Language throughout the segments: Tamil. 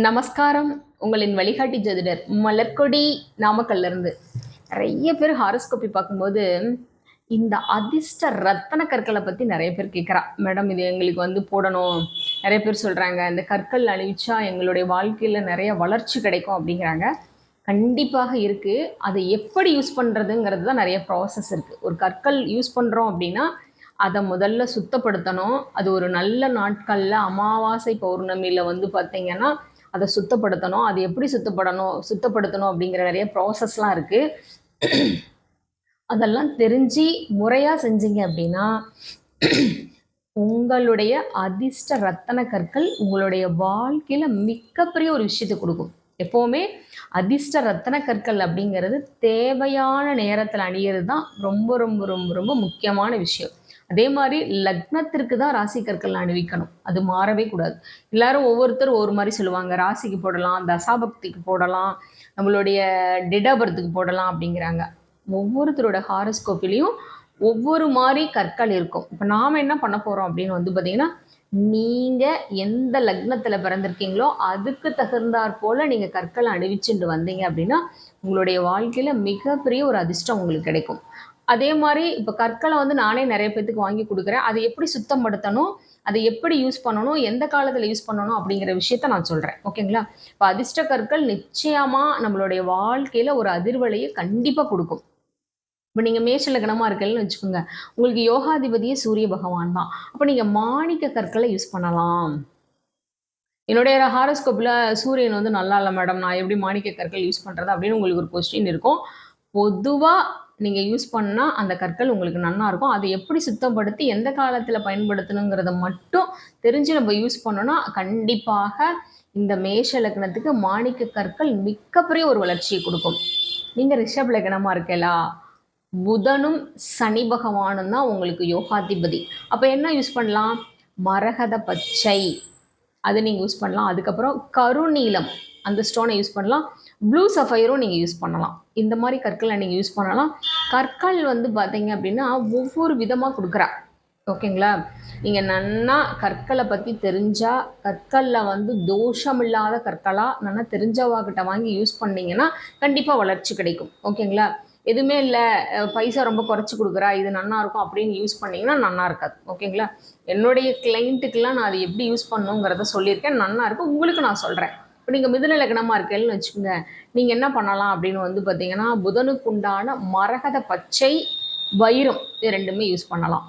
நமஸ்காரம். உங்களின் வழிகாட்டி ஜோதிடர் மலர்கொடி நாமக்கல்ல இருந்து நிறைய பேர் ஹாரோஸ்கோப்பி பார்க்கும்போது இந்த அதிர்ஷ்ட ரத்தன கற்களை பற்றி நிறைய பேர் கேட்குறா. மேடம் இது எங்களுக்கு வந்து போடணும். நிறைய பேர் சொல்கிறாங்க இந்த கற்கள் அணிவிச்சா எங்களுடைய வாழ்க்கையில் நிறைய வளர்ச்சி கிடைக்கும் அப்படிங்கிறாங்க. கண்டிப்பாக இருக்குது அதை எப்படி யூஸ் பண்ணுறதுங்கிறது தான் நிறைய ப்ராசஸ் இருக்குது ஒரு கற்கள் யூஸ் பண்ணுறோம் அப்படின்னா அதை முதல்ல சுத்தப்படுத்தணும். அது ஒரு நல்ல நாட்களில் அமாவாசை பௌர்ணமியில் வந்து பார்த்தீங்கன்னா அதை சுத்தப்படுத்தணும். அது எப்படி சுத்தப்படணும் சுத்தப்படுத்தணும் அப்படிங்கிற நிறைய ப்ராசஸ்லாம் இருக்குது அதெல்லாம் தெரிஞ்சு முறையாக செஞ்சீங்க அப்படின்னா உங்களுடைய அதிர்ஷ்ட ரத்தன கற்கள் உங்களுடைய வாழ்க்கையில் மிகப்பெரிய ஒரு விஷயத்தை கொடுக்கும். எப்போவுமே அதிர்ஷ்ட ரத்தன கற்கள் அப்படிங்கிறது தேவையான நேரத்தில் அணியிறது தான் ரொம்ப ரொம்ப ரொம்ப ரொம்ப முக்கியமான விஷயம். அதே மாதிரி லக்னத்திற்கு தான் ராசி கற்கள் அணிவிக்கணும். அது மாறவே கூடாது. எல்லாரும் ஒவ்வொருத்தர் ஒவ்வொரு மாதிரி சொல்லுவாங்க. ராசிக்கு போடலாம் தசாபக்திக்கு போடலாம் நம்மளுடைய டிடபரத்துக்கு போடலாம் அப்படிங்கிறாங்க. ஒவ்வொருத்தரோட ஹாரஸ்கோப்பிலையும் ஒவ்வொரு மாதிரி கற்கள் இருக்கும். இப்போ நாம் என்ன பண்ண போகிறோம் அப்படின்னு வந்து பார்த்தீங்கன்னா நீங்கள் எந்த லக்னத்தில் பிறந்திருக்கீங்களோ அதுக்கு தகுந்தாற் போல் நீங்கள் கற்களை அணிவிச்சுட்டு வந்தீங்க அப்படின்னா உங்களுடைய வாழ்க்கையில் மிகப்பெரிய ஒரு அதிர்ஷ்டம் உங்களுக்கு கிடைக்கும். அதே மாதிரி இப்போ கற்களை வந்து நானே நிறைய பேத்துக்கு வாங்கி கொடுக்குறேன். அதை எப்படி சுத்தப்படுத்தணும்? அதை எப்படி யூஸ் பண்ணணும்? எந்த காலத்தில் யூஸ் பண்ணணும்? அப்படிங்கிற விஷயத்த நான் சொல்கிறேன் ஓகேங்களா இப்போ அதிர்ஷ்ட கற்கள் நிச்சயமாக நம்மளுடைய வாழ்க்கையில் ஒரு அதிர்வலையை கண்டிப்பாக கொடுக்கும். இப்போ நீங்கள் மேஷ லக்னமாக இருக்கலன்னு வச்சுக்கோங்க. உங்களுக்கு யோகாதிபதியே சூரிய பகவான் தான். அப்போ நீங்கள் மாணிக்க கற்களை யூஸ் பண்ணலாம். என்னுடைய ஹாரோஸ்கோப்பில் சூரியன் வந்து நல்லா இல்லை மேடம் நான் எப்படி மாணிக்க கற்கள் யூஸ் பண்ணுறது அப்படின்னு உங்களுக்கு ஒரு கொஸ்டின் இருக்கும். பொதுவாக நீங்கள் யூஸ் பண்ணால் அந்த கற்கள் உங்களுக்கு நல்லா இருக்கும். அதை எப்படி சுத்தப்படுத்தி எந்த காலத்தில் பயன்படுத்தணுங்கிறத மட்டும் தெரிஞ்சு நம்ம யூஸ் பண்ணோன்னா கண்டிப்பாக இந்த மேஷ லக்னத்துக்கு மாணிக்க கற்கள் மிகப்பெரிய ஒரு வளர்ச்சியை கொடுக்கும். நீங்கள் ரிஷப் லக்னமாக இருக்கலா? புதனும் சனி பகவானும் தான் உங்களுக்கு யோகாதிபதி. அப்போ என்ன யூஸ் பண்ணலாம்? மரகத பச்சை. அதை நீங்கள் யூஸ் பண்ணலாம். அதுக்கப்புறம் கருநீலம் அந்த ஸ்டோனை யூஸ் பண்ணலாம். ப்ளூ சஃபையரும் நீங்கள் யூஸ் பண்ணலாம். இந்த மாதிரி கற்களை நீங்கள் யூஸ் பண்ணலாம். கற்கள் வந்து பார்த்தீங்க அப்படின்னா ஒவ்வொரு விதமாக கொடுக்குறா. ஓகேங்களா? நீங்கள் நன்னா கற்களை பற்றி தெரிஞ்சால் கற்களில் வந்து தோஷம் இல்லாத கற்களாக நல்லா தெரிஞ்சவாக்கிட்ட வாங்கி யூஸ் பண்ணிங்கன்னா கண்டிப்பாக வளர்ச்சி கிடைக்கும். ஓகேங்களா? எதுவுமே இல்லை பைசா ரொம்ப குறைச்சி கொடுக்குறா இது நல்லா இருக்கும் அப்படின்னு யூஸ் பண்ணிங்கன்னா நல்லா இருக்காது. ஓகேங்களா என்னுடைய கிளைண்ட்டுக்கெல்லாம் நான் அதை எப்படி யூஸ் பண்ணுங்கிறத சொல்லியிருக்கேன். நல்லா இருக்கும். உங்களுக்கு நான் சொல்கிறேன் இப்போ நீங்கள் மிதுன லக்னமாக இருக்கேன்னு வச்சுக்கோங்க. நீங்கள் என்ன பண்ணலாம் அப்படின்னு வந்து பார்த்தீங்கன்னா புதனுக்கு உண்டான மரகத பச்சை வைரம் இது ரெண்டுமே யூஸ் பண்ணலாம்.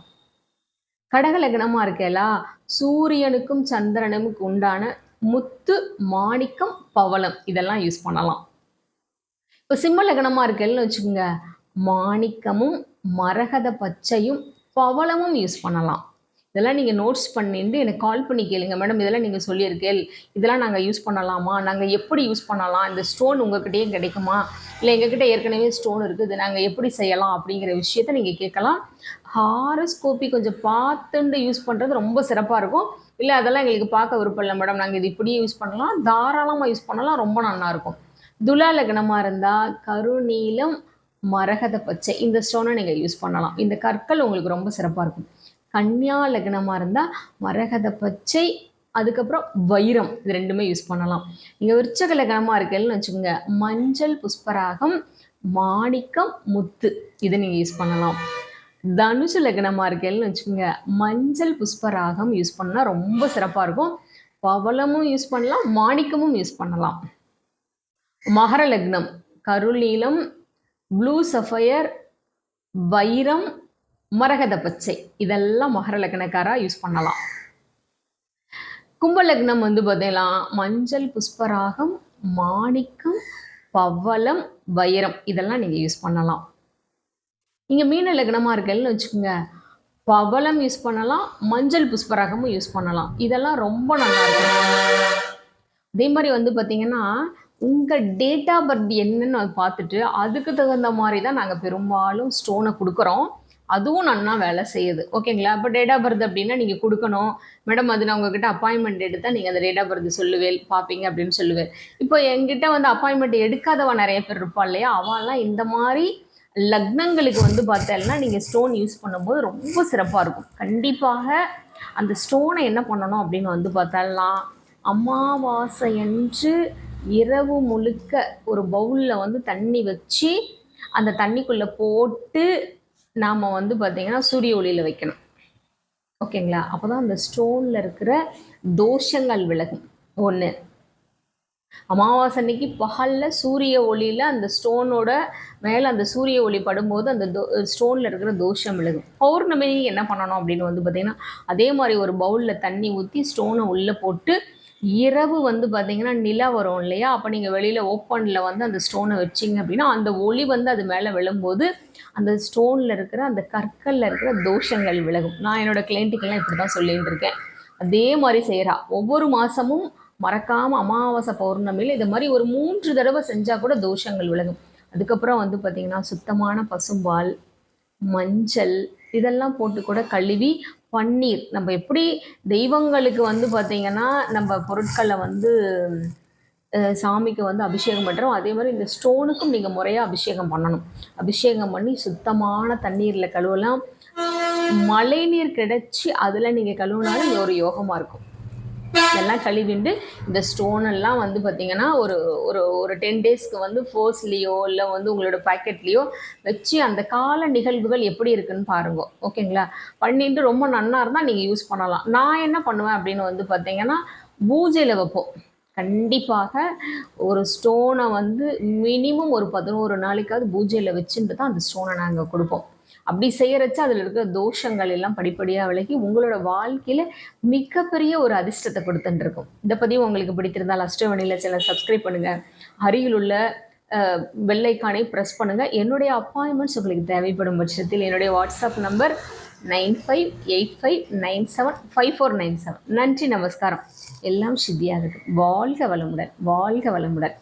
கடக லக்னமாக இருக்கேலா சூரியனுக்கும் சந்திரனுக்கும் உண்டான முத்து மாணிக்கம் பவளம் இதெல்லாம் யூஸ் பண்ணலாம். இப்போ சிம்ம லக்னமாக இருக்கேன்னு வச்சுக்கோங்க. மாணிக்கமும் மரகத பச்சையும் பவளமும் யூஸ் பண்ணலாம். இதெல்லாம் நீங்கள் நோட்ஸ் பண்ணிட்டு எனக்கு கால் பண்ணி கேளுங்க. மேடம் இதெல்லாம் நீங்கள் சொல்லியிருக்கேன் இதெல்லாம் நாங்கள் யூஸ் பண்ணலாமா? நாங்கள் எப்படி யூஸ் பண்ணலாம்? இந்த ஸ்டோன் உங்ககிட்டயே கிடைக்குமா? இல்லை எங்ககிட்ட ஏற்கனவே ஸ்டோன் இருக்குது. நாங்கள் எப்படி செய்யலாம் அப்படிங்கிற விஷயத்த நீங்கள் கேட்கலாம். ஹாரஸ்கோப்பி கொஞ்சம் பார்த்துண்டு யூஸ் பண்ணுறது ரொம்ப சிறப்பாக இருக்கும். இல்லை அதெல்லாம் எங்களுக்கு பார்க்க விருப்பம் இல்லை மேடம் நாங்கள் இது இப்படியே யூஸ் பண்ணலாம். தாராளமாக யூஸ் பண்ணலாம். ரொம்ப நல்லாயிருக்கும் துலா லக்னமாக இருந்தால் கருநீலம் மரகத பச்சை. இந்த ஸ்டோனை நீங்கள் யூஸ் பண்ணலாம். இந்த கற்கள் உங்களுக்கு ரொம்ப சிறப்பாக இருக்கும். கன்னியா லக்னமாக இருந்தால் மரகத பச்சை அதுக்கப்புறம் வைரம். இது ரெண்டுமே யூஸ் பண்ணலாம். நீங்கள் விருச்சக லக்னமாக இருக்கேன்னு வச்சுக்கோங்க. மஞ்சள் புஷ்பராகம் மாணிக்கம் முத்து. இதை நீங்கள் யூஸ் பண்ணலாம். தனுஷ லக்னமாக இருக்கேன்னு வச்சுக்கோங்க. மஞ்சள் புஷ்பராகம் யூஸ் பண்ணால் ரொம்ப சிறப்பாக இருக்கும். பவளமும் யூஸ் பண்ணலாம். மாணிக்கமும் யூஸ் பண்ணலாம். மகர லக்னம் ப்ளூ சஃபயர் வைரம் மரகத பச்சை. இதெல்லாம் மகர லக்னக்காராக யூஸ் பண்ணலாம். கும்ப லக்னம் வந்து பார்த்தீங்கன்னா மஞ்சள் புஷ்பராகம் மாணிக்கம் பவளம் வைரம். இதெல்லாம் நீங்கள் யூஸ் பண்ணலாம். நீங்கள் மீன லக்னமாக இருக்கேன்னு வச்சுக்கோங்க. பவளம் யூஸ் பண்ணலாம் மஞ்சள் புஷ்பராகமும் யூஸ் பண்ணலாம். இதெல்லாம் ரொம்ப நல்லா இருக்கும். அதே மாதிரி வந்து பார்த்தீங்கன்னா உங்கள் டேட் ஆஃப் பர்த் என்னன்னு பார்த்துட்டு அதுக்கு தகுந்த மாதிரி தான் நாங்கள் பெரும்பாலும் ஸ்டோனை கொடுக்குறோம். அதுவும் நல்லா வேலை செய்யுது. ஓகேங்களா இப்போ டேட் ஆஃப் பர்த் அப்படின்னா நீங்கள் கொடுக்கணும். மேடம் அது நான் உங்ககிட்ட அப்பாயின்மெண்ட் எடுத்தால் நீங்கள் அந்த டேட் ஆஃப் பர்த் சொல்லுவேன். பார்ப்பீங்க அப்படின்னு சொல்லுவேன். இப்போ எங்கிட்ட வந்து அப்பாயின்மெண்ட் எடுக்காதவ நிறைய பேர் இருப்பா இல்லையா? அவெல்லாம் இந்த மாதிரி லக்னங்களுக்கு வந்து பார்த்தேன்னா நீங்கள் ஸ்டோன் யூஸ் பண்ணும்போது ரொம்ப சிறப்பாக இருக்கும். கண்டிப்பாக அந்த ஸ்டோனை என்ன பண்ணணும் அப்படின்னு வந்து பார்த்தோம்னா அமாவாசையன்று இரவு முழுக்க ஒரு பவுலில் வந்து தண்ணி வச்சு அந்த தண்ணிக்குள்ளே போட்டு நாம் வந்து பார்த்திங்கன்னா சூரிய ஒளியில் வைக்கணும். ஓகேங்களா அப்போ தான் அந்த ஸ்டோனில் இருக்கிற தோஷங்கள் விலகும். ஒன்று அமாவாசை அன்னைக்கு பகலில் சூரிய ஒளியில் அந்த ஸ்டோனோட மேலே அந்த சூரிய ஒளி படும்போது அந்த தோ ஸ்டோனில் இருக்கிற தோஷம் விழுகும் பௌர்ணமி என்ன பண்ணணும் அப்படின்னு வந்து பார்த்திங்கன்னா அதே மாதிரி ஒரு பவுலில் தண்ணி ஊற்றி ஸ்டோனை உள்ளே போட்டு இரவு வந்து பார்த்திங்கன்னா நிலா வரும் இல்லையா? அப்போ நீங்கள் வெளியில் ஓப்பனில் வந்து அந்த ஸ்டோனை வச்சிங்க அப்படின்னா அந்த ஒளி வந்து அது மேலே விழும்போது அந்த ஸ்டோனில் இருக்கிற அந்த கற்களில் இருக்கிற தோஷங்கள் விலகும். நான் என்னோடய கிளைண்ட்டுக்கெல்லாம் இப்படி தான் சொல்லிகிட்டு இருக்கேன் அதே மாதிரி செய்கிறா ஒவ்வொரு மாதமும் மறக்காமல் அமாவாசை பௌர்ணமியில் இது மாதிரி ஒரு மூன்று தடவை செஞ்சால் கூட தோஷங்கள் விலகும். அதுக்கப்புறம் வந்து பார்த்திங்கன்னா சுத்தமான பசும்பால் மஞ்சள் இதெல்லாம் போட்டு கூட கழுவி பன்னீர். நம்ம எப்படி தெய்வங்களுக்கு வந்து பார்த்திங்கன்னா நம்ம பொருட்களை வந்து சாமிக்கு வந்து அபிஷேகம் பண்ணுறோம் அதே மாதிரி இந்த ஸ்டோனுக்கும் நீங்கள் முறையாக அபிஷேகம் பண்ணணும். அபிஷேகம் பண்ணி சுத்தமான தண்ணீரில் கழுவலாம். மழைநீர் கிடைச்சி அதில் நீங்கள் கழுவுனாலும் இது ஒரு யோகமாக இருக்கும். இதெல்லாம் கழுவிண்டு இந்த ஸ்டோன் எல்லாம் வந்து பார்த்தீங்கன்னா ஒரு ஒரு ஒரு டென் டேஸ்க்கு வந்து ஃபோர்ஸ்லேயோ இல்லை வந்து உங்களோட பாக்கெட்லேயோ வச்சு அந்த கால நிகழ்வுகள் எப்படி இருக்குன்னு பாருங்க. ஓகேங்களா பண்ணிட்டு ரொம்ப நன்னா இருந்தால் நீங்கள் யூஸ் பண்ணலாம். நான் என்ன பண்ணுவேன் அப்படின்னு வந்து பார்த்தீங்கன்னா பூஜையில் வைப்போம். கண்டிப்பாக ஒரு ஸ்டோனை வந்து மினிமம் ஒரு பதினோரு நாளைக்காவது பூஜையில் வச்சுட்டு தான் அந்த ஸ்டோனை நாங்கள் கொடுப்போம். அப்படி செய்யறச்சு அதில் இருக்கிற தோஷங்கள் எல்லாம் படிப்படியாக விலகி உங்களோட வாழ்க்கையில் மிகப்பெரிய ஒரு அதிர்ஷ்டத்தை கொடுத்துட்டு இருக்கும். இதை பதிவு உங்களுக்கு பிடித்திருந்தால் அஷ்டவணியில் சில சப்ஸ்கிரைப் பண்ணுங்கள் அருகில் உள்ள வெள்ளைக்கானை ப்ரெஸ் பண்ணுங்கள் என்னுடைய அப்பாயின்மெண்ட்ஸ் உங்களுக்கு தேவைப்படும் பட்சத்தில் என்னுடைய WhatsApp number nine five eight five nine seven five four nine seven நன்றி நமஸ்காரம். எல்லாம் சித்தியாகட்டும். வாழ்க வளமுடன் வாழ்க வளமுடன்.